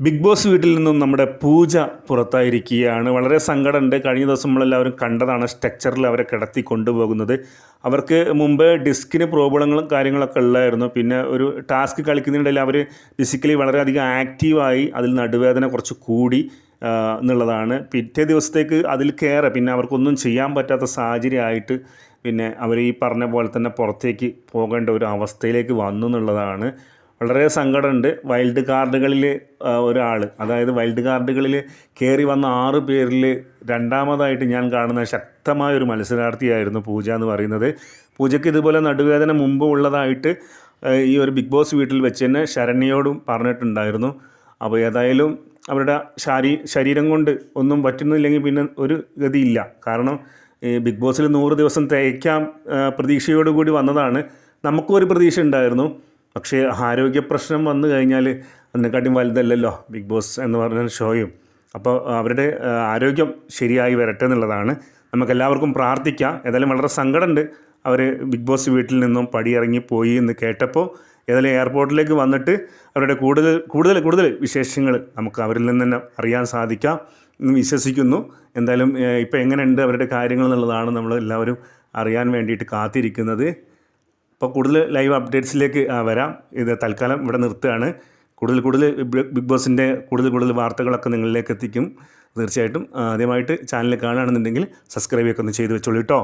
Big boss വീട്ടിൽ നിന്നും നമ്മുടെ പൂജ പുറത്തായിരിക്കുകയാണ്. വളരെ സങ്കടമുണ്ട്. കഴിഞ്ഞ ദിവസം നമ്മളെല്ലാവരും കണ്ടതാണ് സ്ട്രക്ചറിൽ അവരെ കിടത്തി കൊണ്ടുപോകുന്നത്. അവർക്ക് മുമ്പ് ഡിസ്കിന് പ്രോബ്ലങ്ങളും കാര്യങ്ങളൊക്കെ ഉള്ളായിരുന്നു. പിന്നെ ഒരു ടാസ്ക് കളിക്കുന്നതിനിടയിൽ അവർ ഫിസിക്കലി വളരെയധികം ആക്റ്റീവായി അതിൽ നടുവേദന കുറച്ച് കൂടി എന്നുള്ളതാണ്. പിറ്റേ ദിവസത്തേക്ക് അതിൽ കയറെ പിന്നെ അവർക്കൊന്നും ചെയ്യാൻ പറ്റാത്ത സാഹചര്യമായിട്ട് പിന്നെ അവർ ഈ പറഞ്ഞ പോലെ തന്നെ പുറത്തേക്ക് പോകേണ്ട ഒരു അവസ്ഥയിലേക്ക് വന്നു എന്നുള്ളതാണ്. വളരെ സങ്കടമുണ്ട്. വൈൽഡ് കാർഡുകളിൽ ഒരാൾ അതായത് വൈൽഡ് കാർഡുകളിൽ കയറി വന്ന ആറ് പേരിൽ രണ്ടാമതായിട്ട് ഞാൻ കാണുന്ന ശക്തമായ ഒരു മത്സരാർത്ഥിയായിരുന്നു പൂജ എന്ന് പറയുന്നത്. പൂജയ്ക്ക് ഇതുപോലെ നടുവേദന മുമ്പ് ഉള്ളതായിട്ട് ഈ ഒരു ബിഗ് ബോസ് വീട്ടിൽ വെച്ച് തന്നെ ശരണ്യയോടും പറഞ്ഞിട്ടുണ്ടായിരുന്നു. അപ്പോൾ ഏതായാലും അവരുടെ ശാരീ ശരീരം കൊണ്ട് ഒന്നും പറ്റുന്നില്ലെങ്കിൽ പിന്നെ ഒരു ഗതിയില്ല. കാരണം ഈ ബിഗ് ബോസിൽ നൂറ് ദിവസം തേക്കാം പ്രതീക്ഷയോടുകൂടി വന്നതാണ്. നമുക്കും ഒരു പ്രതീക്ഷ ഉണ്ടായിരുന്നു. പക്ഷേ ആരോഗ്യ പ്രശ്നം വന്നു കഴിഞ്ഞാൽ അതിനെക്കാട്ടിയും വലുതല്ലല്ലോ ബിഗ് ബോസ് എന്ന് പറഞ്ഞ ഷോയും. അപ്പോൾ അവരുടെ ആരോഗ്യം ശരിയായി വരട്ടെ എന്നുള്ളതാണ്. നമുക്കെല്ലാവർക്കും പ്രാർത്ഥിക്കാം. ഏതായാലും വളരെ സങ്കടമുണ്ട് അവർ ബിഗ് ബോസ് വീട്ടിൽ നിന്നും പടിയിറങ്ങി പോയി എന്ന് കേട്ടപ്പോൾ ഏതായാലും എയർപോർട്ടിലേക്ക് വന്നിട്ട് അവരുടെ കൂടുതൽ കൂടുതൽ കൂടുതൽ വിശേഷങ്ങൾ നമുക്ക് അവരിൽ നിന്ന് തന്നെ അറിയാൻ സാധിക്കാം എന്ന് വിശ്വസിക്കുന്നു. എന്തായാലും ഇപ്പോൾ എങ്ങനെയുണ്ട് അവരുടെ കാര്യങ്ങൾ എന്നുള്ളതാണ് നമ്മൾ എല്ലാവരും അറിയാൻ വേണ്ടിയിട്ട് കാത്തിരിക്കുന്നത്. അപ്പോൾ കൂടുതൽ ലൈവ് അപ്ഡേറ്റ്സിലേക്ക് വരാം. ഇത് തൽക്കാലം ഇവിടെ നിർത്തുകയാണ്. കൂടുതൽ കൂടുതൽ ബിഗ് ബോസിന്റെ കൂടുതൽ കൂടുതൽ വാർത്തകളൊക്കെ നിങ്ങളിലേക്ക് എത്തിക്കും. തീർച്ചയായിട്ടും ആദ്യമായിട്ട് ചാനൽ കാണുകയാണെന്നുണ്ടെങ്കിൽ സബ്സ്ക്രൈബ് ഒക്കെ ഒന്ന് ചെയ്ത് വെച്ചോളൂ കേട്ടോ.